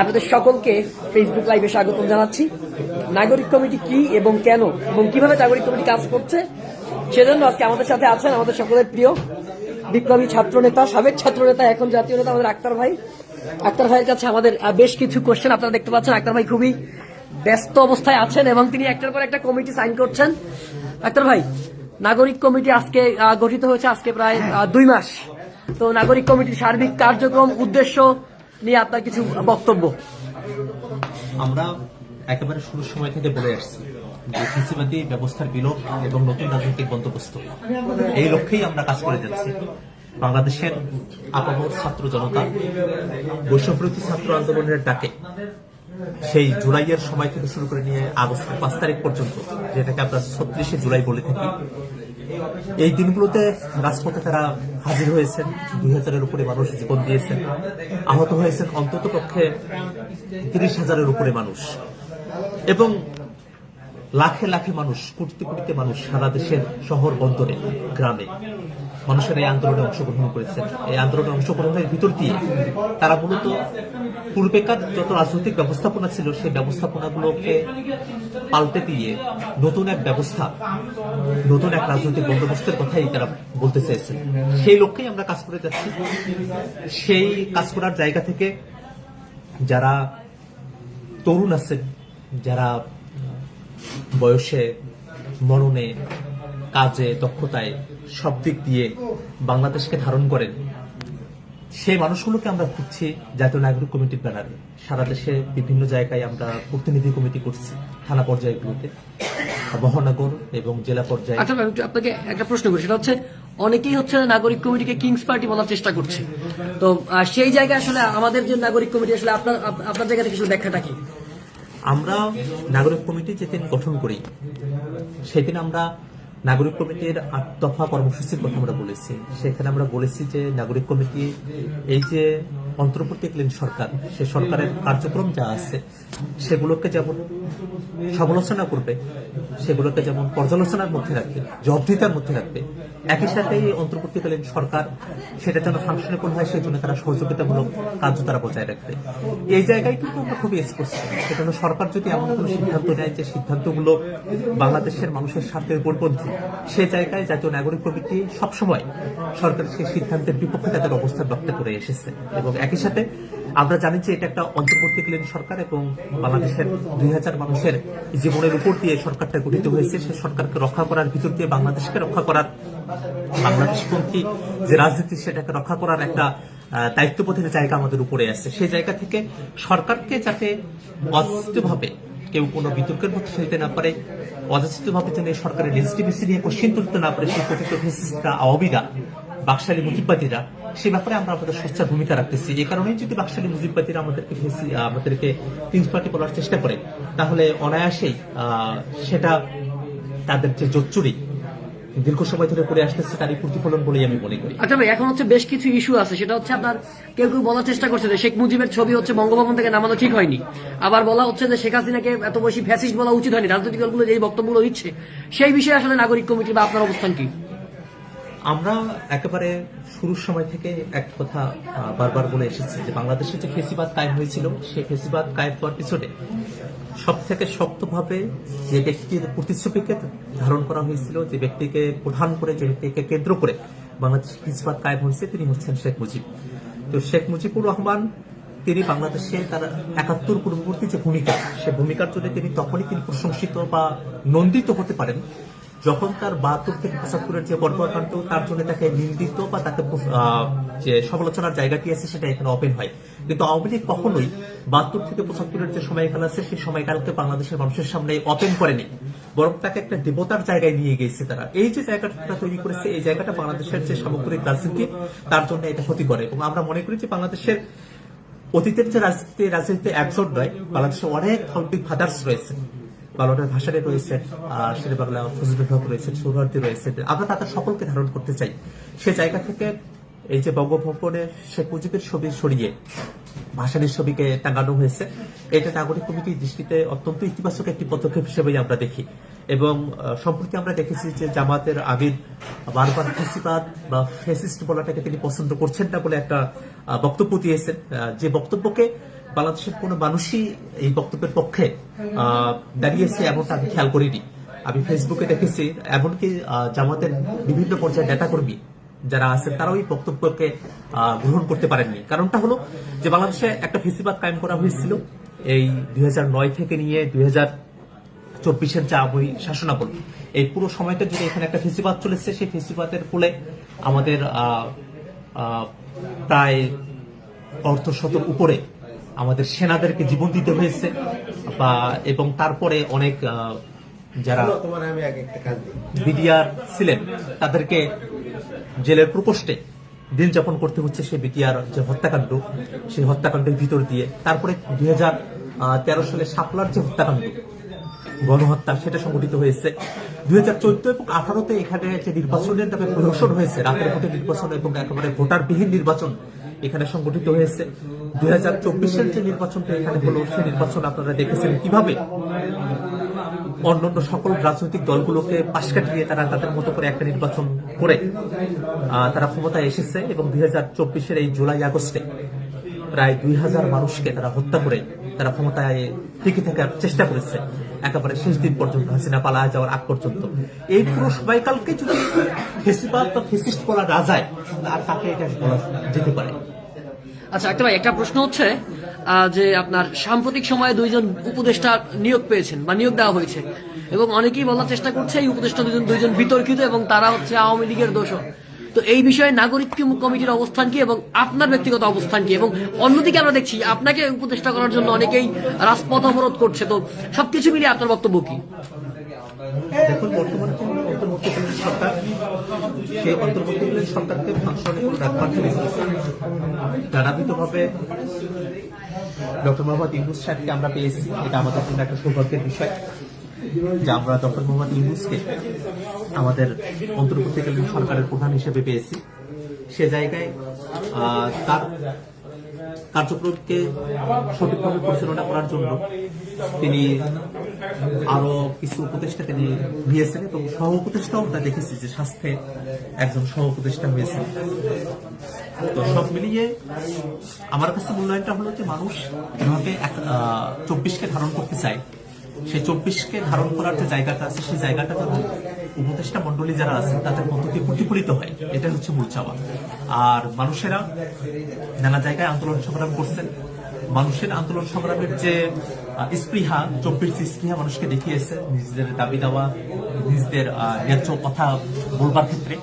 আপনাদের সকলকে ফেসবুক লাইভে স্বাগতম জানাচ্ছি। নাগরিক কমিটি কি এবং কেন এবং কীভাবে নাগরিক কমিটি কাজ করছে, সেজন্য আজকে আমাদের সাথে আছেন আমাদের সকলের প্রিয় বিপ্লবী ছাত্র নেতা সাবেক ছাত্র নেতা এখন জাতীয় নেতা আমাদের আক্তার ভাই। আক্তার ভাইয়ের কাছে আমাদের বেশ কিছু কোশ্চেন আপনারা দেখতে পাচ্ছেন। আক্তার ভাই খুবই ব্যস্ত অবস্থায় আছেন এবং তিনি একটার পর একটা কমিটি সাইন করছেন। আক্তার ভাই, নাগরিক কমিটি আজকে গঠিত হয়েছে আজকে প্রায় দুই মাস। তো নাগরিক কমিটির সার্বিক কার্যক্রম, উদ্দেশ্য নিয়ে আপনার কিছু বক্তব্য। আমরা একেবারে শুরুর সময় থেকে বলে আসছি যে কৃষিবাদী ব্যবস্থার বিলোপ এবং নতুন রাজনৈতিক বন্দোবস্ত। এই লক্ষ্যেই আমরা কাজ করে যাচ্ছি। বাংলাদেশের আপামর ছাত্র জনতা বৈষম্যবিরোধী ছাত্র আন্দোলনের ডাকে সেই জুলাইয়ের সময় থেকে শুরু করে নিয়ে আগস্টের পাঁচ তারিখ পর্যন্ত, যেটাকে আমরা ছত্রিশে জুলাই বলে থাকি এই দিনগুলোতে রাজপথে তারা হাজির হয়েছেন, দুই হাজারের উপরে মানুষ জীবন দিয়েছেন। আহত হয়েছেন অন্তত পক্ষে তিরিশ হাজারের উপরে মানুষ। এবং লাখে লাখে মানুষ কুটিতে কুটিতে মানুষ সারা দেশের শহর বন্দরে, গ্রামে। মানুষের এই আন্দোলনে অংশগ্রহণ করেছেন এই আন্দোলনে অংশগ্রহণের ভিতর দিয়ে তারা মূলত পূর্বেকার যত রাজনৈতিক ব্যবস্থাপনা ছিল, সেই ব্যবস্থাপনাগুলোকে পাল্টে দিয়ে নতুন এক ব্যবস্থা, নতুন এক রাজনৈতিক বন্দোবস্তের কথাই তারা বলতে চেয়েছেন সেই লক্ষ্যেই আমরা কাজ করে যাচ্ছি। সেই কাজ করার জায়গা থেকে যারা তরুণ আছেন, যারা বয়সে মননে কাজে দক্ষতায় সব দিক দিয়ে বাংলাদেশকে ধারণ করেন। সেই মানুষগুলোকে আমরা খুঁজছি জাতীয় নাগরিক কমিটির ব্যানারে। সারা দেশে বিভিন্ন জায়গায় আমরা প্রতিনিধি কমিটি করছি থানা পর্যায়গুলোতে। মহানগর এবং জেলা পর্যায়ে। আচ্ছা আপনাকে একটা প্রশ্ন করি। সেটা হচ্ছে অনেকেই হচ্ছে নাগরিক কমিটিকে কিংস পার্টি বলার চেষ্টা করছে। তো সেই জায়গায় আসলে আমাদের যে নাগরিক কমিটি আসলে আপনার আপনার জায়গা থেকে শুধু ব্যাখ্যাটা কি? আমরা নাগরিক কমিটি যেদিন গঠন করি সেদিন আমরা নাগরিক কমিটির আট দফা কর্মসূচির কথা আমরা বলেছি। সেখানে আমরা বলেছি যে, নাগরিক কমিটি, এই যে অন্তর্বর্তীকালীন সরকার, সে সরকারের কার্যক্রম যা আছে, সেগুলোকে যেমন সমালোচনা করবে, সেগুলোকে যেমন পর্যালোচনার মধ্যে রাখবে, জবাবদিহিতার মধ্যে রাখবে, একই সাথে অন্তর্বর্তীকালীন সরকার সেটা যেন ফাংশনেবল হয়, সেই জন্য তারা সহযোগিতামূলক কার্য তারা বজায় রাখবে। এই জায়গায় কিন্তু আমরা খুবই স্পষ্ট সেটা হলো সরকার যদি এমন কোনো সিদ্ধান্ত নেয় যে সিদ্ধান্তগুলো বাংলাদেশের মানুষের স্বার্থের পরিপন্থী, সে জায়গায় জাতীয় নাগরিক কমিটি সবসময় সরকার সেই সিদ্ধান্তের বিপক্ষে তাদের অবস্থান ব্যক্ত করে এসেছে। এবং একই সাথে আমরা জানি যে এটা একটা অন্তর্বর্তীকালীন সরকার এবং বাংলাদেশের দুই হাজার মানুষের জীবনের উপর দিয়ে সরকারটা গঠিত হয়েছে, সে সরকারকে রক্ষা করার ভিতর দিয়ে বাংলাদেশকে রক্ষা করার বাংলাদেশপন্থী যে রাজনীতি, সেটাকে রক্ষা করার একটা দায়িত্ববোধের জায়গা আমাদের উপরে আছে। সেই জায়গা থেকে সরকারকে যাতে অযাচিতভাবে কেউ কোনো বিতর্কের মধ্যে ফেলতে না পারে, অযাচিতভাবে যেন সরকারের লেজিটিমেসি নিয়ে কোশ্চিন তুলতে না পারে, সেই ফেসিস্টরা আওয়ামীরা বাকশালী মুজিববাদীরা, সে ব্যাপারে আমরা আমাদের সোচ্চার ভূমিকা রাখতেছি। এই কারণেই যদি বাকশালী মুজিববাদীরা আমাদেরকে আমাদেরকে তিন পার্টি বলার চেষ্টা করে, তাহলে অনায়াসেই সেটা তাদের যে জোচ্চুরি, দীর্ঘ সময় ধরে করে আসতেছে তারই প্রতিফলন বলেই আমি মনে করি। আচ্ছা এখন হচ্ছে বেশ কিছু ইস্যু আছে। সেটা হচ্ছে আপনার কেউ কেউ বলার চেষ্টা করছে যে শেখ মুজিবের ছবি হচ্ছে বঙ্গভবন থেকে নামানো ঠিক হয়নি। আবার বলা হচ্ছে যে শেখ হাসিনাকে এত বেশি ফ্যাসিস্ট বলা উচিত হয়নি। রাজনৈতিক দলগুলো যে বক্তব্যগুলো দিচ্ছে, সেই বিষয়ে আসলে নাগরিক কমিটি বা আপনার অবস্থান কি? আমরা একেবারে শুরুর সময় থেকে এক কথা বারবার বলে এসেছি যে বাংলাদেশে যে ফেসিবাদ কায়েম হয়েছিল, সেই ফেসিবাদ কায়েম হওয়ার পিছনে সব থেকে শক্তভাবে যে ব্যক্তির প্রতিচ্ছবিকে ধারণ করা হয়েছিল, যে ব্যক্তিকে প্রধান করে, যে ব্যক্তিকে কেন্দ্র করে বাংলাদেশে ফেসিবাদ কায়েম হয়েছে, তিনি হচ্ছেন শেখ মুজিব। তো শেখ মুজিবুর রহমান, তিনি বাংলাদেশে তার একাত্তর পূর্ববর্তী যে ভূমিকা, সে ভূমিকার জন্য তিনি তখনই তিনি প্রশংসিত বা নন্দিত হতে পারেন। যখন তার বাহাত্তর থেকে পঁচাত্তরের যে বর্বরকাণ্ড তার জন্য তাকে নিন্দিত বা তাকে যে সমালোচনার জায়গাটি আছে সেটা এখানে ওপেন হয়। কিন্তু আওয়ামী লীগ কখনোই বাহাত্তর থেকে পঁচাত্তরের যে সময়কাল আছে, সেই সময়কালকে বাংলাদেশের মানুষের সামনে ওপেন করেনি। বরং তাকে একটা দেবতার জায়গায় নিয়ে গেছে তারা। এই যে জায়গাটা তৈরি করেছে, এই জায়গাটা বাংলাদেশের যে সামগ্রিক রাজনীতি, তার জন্য এটা ক্ষতি করে। এবং আমরা মনে করি যে বাংলাদেশের অতীতের যে রাজনীতি, রাজনীতিতে একজন নয়, বাংলাদেশে অনেক ফাউন্ডিং ফাদার্স রয়েছে। বাংলার ভাষারে রয়েছে শেরে বাংলা ফজলুল হক রয়েছে সৌভারতী রয়েছে। আমরা তাদের সকলকে ধারণ করতে চাই। সে জায়গা থেকে এই যে বঙ্গভবনে শেখ মুজিবের ছবি সরিয়ে ভাষানির ছবিকে টাঙানো হয়েছে। এটা নাগরিক কমিটির দৃষ্টিতে অত্যন্ত ইতিবাচক একটি পদক্ষেপ হিসেবেই আমরা দেখি। এবং সম্প্রতি আমরা দেখেছি যে জামাতের আমির বারবার ফেসিবাদ বা ফেসিস্ট বলাটাকে তিনি পছন্দ করছেন না বলে একটা বক্তব্য দিয়েছেন। যে বক্তব্যকে বাংলাদেশের কোনো মানুষই এই বক্তব্যের পক্ষে দাঁড়িয়েছে এমনটা আমি খেয়াল করিনি। আমি ফেসবুকে দেখেছি, এমনকি জামাতের বিভিন্ন পর্যায়ে নেতাকর্মী যারা আছেন, তারাও এই বক্তব্যকে গ্রহণ করতে পারেননি। কারণটা হলো যে বাংলাদেশে একটা ফেসিবাদ কায়েম করা হয়েছিল এই দুই হাজার নয় থেকে নিয়ে দুই চব্বিশের যা বই শাসনামল এই পুরো সময়টা জুড়ে এখানে একটা ফেসিবাদ চলেছে, সেই ফেসিবাদের ফলে আমাদের প্রায় অর্ধ শতক উপরে আমাদের সেনাদেরকে জীবন দিতে হয়েছে। বা এবং তারপরে অনেক যারা বিডিআর ছিলেন তাদেরকে জেলের প্রকোষ্ঠে দিন যাপন করতে হচ্ছে সেই বিটিআর যে হত্যাকাণ্ড সেই হত্যাকাণ্ডের ভিতর দিয়ে। তারপরে দুই হাজার তেরো সালে শাপলার যে হত্যাকাণ্ড গণহত্যা সেটা সংঘটিত হয়েছে। দুই হাজার চোদ্দ এবং আঠারোতে এখানে যে নির্বাচনের নামে প্রদর্শন হয়েছে রাতের ভোটে নির্বাচন এবং একেবারে ভোটারবিহীন নির্বাচন এখানে সংগঠিত হয়েছে। দুই হাজার চব্বিশের যে নির্বাচনটা এখানে হলো, সেই নির্বাচন আপনারা দেখেছেন কীভাবে অন্যান্য সকল রাজনৈতিক দলগুলোকে পাশ কাটিয়ে তারা তাদের মতো করে একটা নির্বাচন করে তারা ক্ষমতায় এসেছে এবং দুই হাজার চব্বিশের এই জুলাই আগস্টে প্রায় দুই হাজার মানুষকে তারা হত্যা করে তারা ক্ষমতায় টিকে থাকার চেষ্টা করেছে। একেবারে শেষ দিন পর্যন্ত হাসিনা পালা যাওয়ার আগ পর্যন্ত। এই পুরো সময়কালকে যদি ফেসিবাদ বা ফেসিস্ট বলা না যায় আর তাকে এটা বলা যেতে পারে। আচ্ছা একটা ভাই, একটা প্রশ্ন হচ্ছে যে আপনার সাম্প্রতিক সময়ে দুইজন উপদেষ্টা নিয়োগ পেয়েছেন বা নিয়োগ দেওয়া হয়েছে। এবং অনেকেই বলার চেষ্টা করছে, এই উপদেষ্টা দুজন দুইজন বিতর্কিত এবং তারা হচ্ছে আওয়ামী লীগের দোষক তো এই বিষয়ে নাগরিক কমিটির অবস্থান কি এবং আপনার ব্যক্তিগত অবস্থান কি? এবং অন্যদিকে আমরা দেখছি, আপনাকে উপদেষ্টা করার জন্য অনেকেই রাজপথ অবরোধ করছে। তো সবকিছু মিলিয়ে আপনার বক্তব্য কি? দেখুন, বর্তমানে অন্তর্বর্তীকালীন সরকার সেই অন্তর্বর্তীকালীন সরকারকে ফাংশনে কোনো রাখবার ডক্টর মোহাম্মদ ইউনুস সাহেবকে আমরা পেয়েছি। এটা আমাদের জন্য একটা সৌভাগ্যের বিষয় যে আমরা ডক্টর মোহাম্মদ ইউনুসকে আমাদের অন্তর্বর্তীকালীন সরকারের প্রধান হিসেবে পেয়েছি। সে জায়গায় তার কার্যক্রমকে সঠিকভাবে পরিচালনা করার জন্য তিনি আরও কিছু উপদেষ্টা তিনি নিয়েছেন এবং সহ উপদেষ্টাও আমরা দেখেছি যে স্বাস্থ্যে একজন সহ উপদেষ্টা হয়েছে। তো সব মিলিয়ে আমার কাছে মূল্যায়নটা হলো যে মানুষ এক চব্বিশকে ধারণ করতে চায়। সেই চব্বিশকে ধারণ করার যে জায়গাটা আছে, সেই জায়গাটা যেন উপদেষ্টা মন্ডলী যারা আছেন, তাদের মধ্য দিয়ে প্রতিফলিত হয়। এটা হচ্ছে মূল চাওয়া। আর মানুষেরা নানা জায়গায় আন্দোলন সংগ্রাম করছেন। মানুষের আন্দোলন সংগ্রামের যে স্পৃহা, চব্বিশ স্পৃহা মানুষকে দেখিয়েছে, নিজেদের দাবি দেওয়া, নিজেদের ন্যায্য কথা বলবার ক্ষেত্রে।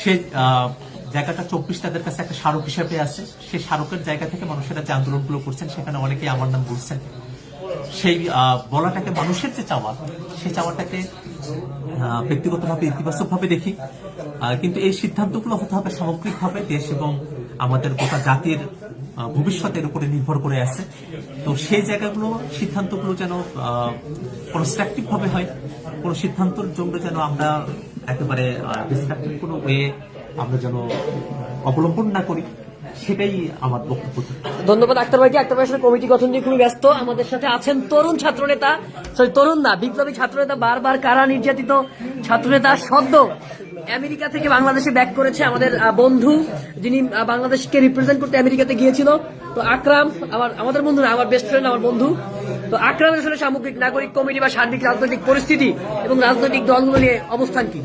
সে জায়গাটা চব্বিশ তাদের কাছে একটা স্মারক হিসেবে আছে। সেই স্মারকের জায়গা থেকে মানুষেরা যে আন্দোলনগুলো করছেন, সেখানে অনেকেই আমার নাম বলছেন। সেই বলাটাকে মানুষের যে চাওয়া, সেই চাওয়াটাকে ব্যক্তিগতভাবে ইতিবাচকভাবে দেখি। কিন্তু এই সিদ্ধান্তগুলো হতে হবে সামগ্রিকভাবে দেশ এবং আমাদের গোটা জাতির ভবিষ্যতের উপরে নির্ভর করে আছে। তো সেই জায়গাগুলো, সিদ্ধান্তগুলো যেন কনস্ট্রাকটিভ ভাবে হয়, কোনো সিদ্ধান্তর জন্য যেন আমরা একেবারে ডিস্ট্রাকটিভ কোনো ওয়ে আমরা যেন অবলম্বন না করি। সেটাই আমার বক্তব্য। ধন্যবাদ, আক্তার ভাইকে আক্তার ভাই আসলে কমিটি গঠন নিয়ে খুবই ব্যস্ত। আমাদের সাথে আছেন তরুণ ছাত্রনেতা সরি তরুণ না, বিপ্লবী ছাত্রনেতা, বারবার কারা নির্যাতিত ছাত্রনেতা সদ্য আমেরিকা থেকে বাংলাদেশে ব্যাক করেছে আমাদের বন্ধু, যিনি বাংলাদেশকে রিপ্রেজেন্ট করতে আমেরিকাতে গিয়েছিল। তো আকরাম, আমার, আমাদের বন্ধু না আমার বেস্ট ফ্রেন্ড আমার বন্ধু। তো আকরাম আসলে সামগ্রিক নাগরিক, কমিটি বা সার্বিক রাজনৈতিক পরিস্থিতি এবং রাজনৈতিক দলগুলো নিয়ে অবস্থান কি?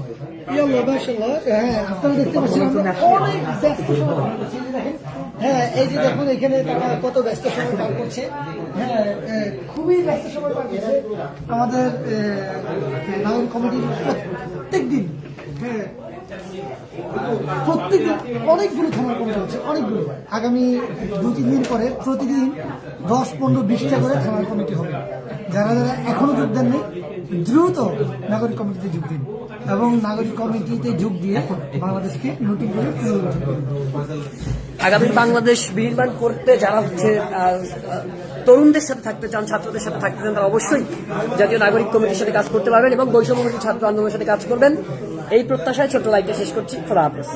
ইয়াল্লাহ, মাশাআল্লাহ। হ্যাঁ, আপনারা দেখতে পাচ্ছেন আমরা অনেক ব্যস্ত সময় পার করছি। দেখেন, হ্যাঁ এই যে দেখুন এখানে তারা কত ব্যস্ত সময় পার করছে হ্যাঁ খুবই ব্যস্ত সময় পার করছে আমাদের নাগরিক কমিটির প্রত্যেক দিন হ্যাঁ প্রত্যেকদিন অনেকগুলো থানার কমিটি হচ্ছে অনেকগুলো। আগামী দু তিন দিন পরে প্রতিদিন দশ পনেরো বিশটা করে থানার কমিটি হবে। যারা যারা এখনও যোগ দেননি দ্রুত নাগরিক কমিটিতে যোগ দিন। এবং নাগরিক কমিটিতে যোগ দিয়ে বাংলাদেশকে নতুন করে আগামী বাংলাদেশ বিনির্মাণ করতে যারা হচ্ছে তরুণদের সাথে থাকতে চান, ছাত্রদের সাথে থাকতে চান, তারা অবশ্যই জাতীয় নাগরিক কমিটির সাথে কাজ করতে পারবেন এবং বৈষম্যমূলক ছাত্র আন্দোলনের সাথে কাজ করবেন। এই প্রত্যাশায় ছোট্ট লাইকটা শেষ করছি। খোলা হাফেজ।